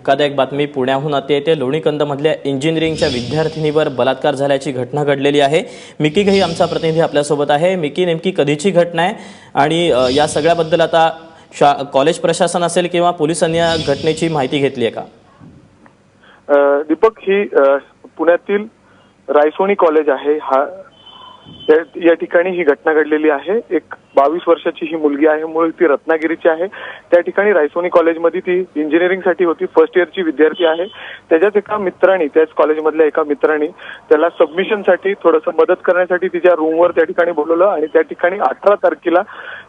धक्कादायक बातमी पुण्याहून आता येते. लोणीकंदमधल्या इंजिनिअरिंगच्या विद्यार्थिनीवर बलात्कार झाल्याची घटना घडलेली आहे. मिकी घई आमचा प्रतिनिधी आपल्यासोबत आहे. मिकी नेमकी कधीची घटना आहे? आणि या सगळ्याबद्दल आता शा कॉलेज प्रशासन असेल किंवा पोलिसांनी या घटनेची माहिती घेतली आहे का? दीपक ही पुण्यातील रायसोनी कॉलेज आहे. हा या ठिकाणी ही घटना घडलेली आहे. एक बावीस वर्षाची ही मुलगी आहे. मूळ ती रत्नागिरीची आहे. त्या ठिकाणी रायसोनी कॉलेजमध्ये ती इंजिनिअरिंगसाठी होती. फर्स्ट इयरची विद्यार्थी आहे. त्याच्याच एका मित्राने त्याच कॉलेजमधल्या एका मित्राने त्याला सबमिशनसाठी थोडंसं मदत करण्यासाठी तिच्या रूमवर त्या ठिकाणी बोलवलं आणि त्या ठिकाणी अठरा तारखेला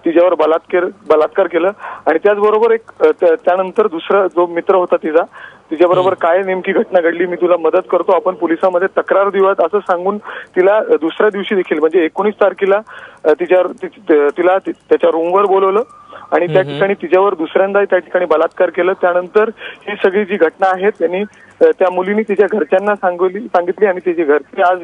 तिच्यावर बलात्कार बलात्कार केलं. आणि त्याचबरोबर एक त्यानंतर दुसरा जो मित्र होता तिचा तिच्याबरोबर काय नेमकी घटना घडली मी तुला मदत करतो. आपण पोलिसांमध्ये तक्रार देऊयात असं सांगून तिला दुसऱ्या दिवशी देखील म्हणजे एकोणीस तारखेला तिच्यावर तिला त्याच्या रूमवर बोलवलं. आणि त्या ठिकाणी तिच्यावर दुसऱ्यांदा त्या ठिकाणी बलात्कार केलं. त्यानंतर ही सगळी जी घटना आहे त्यांनी त्या मुलीने तिच्या घरच्यांना सांगवली सांगितली आणि तिचे घरचे आज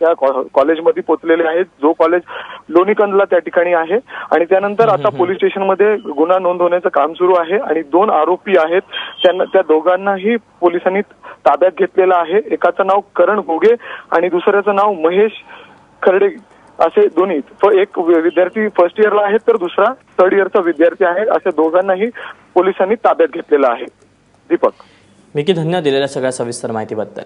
त्या कॉलेजमध्ये पोहोचलेले आहेत. जो कॉलेज लोणीकंदला त्या ठिकाणी आहे. आणि त्यानंतर आता पोलीस स्टेशनमध्ये गुन्हा नोंदवण्याचं काम सुरू आहे. आणि दोन आरोपी आहेत. त्यांना त्या दोघांनाही पोलिसांनी ताब्यात घेतलेलं आहे. एकाचं नाव करण घोगे आणि दुसऱ्याचं नाव महेश खर्डे. असे दोन्ही. एक विद्यार्थी फर्स्ट इयरला आहे तर दुसरा थर्ड इयरचा विद्यार्थी आहे. अशा दोघांनाही पोलिसांनी ताब्यात घेतलेलं आहे. दीपक. मिकी धन्य दिलेल्या सगळ्या सविस्तर माहितीबद्दल.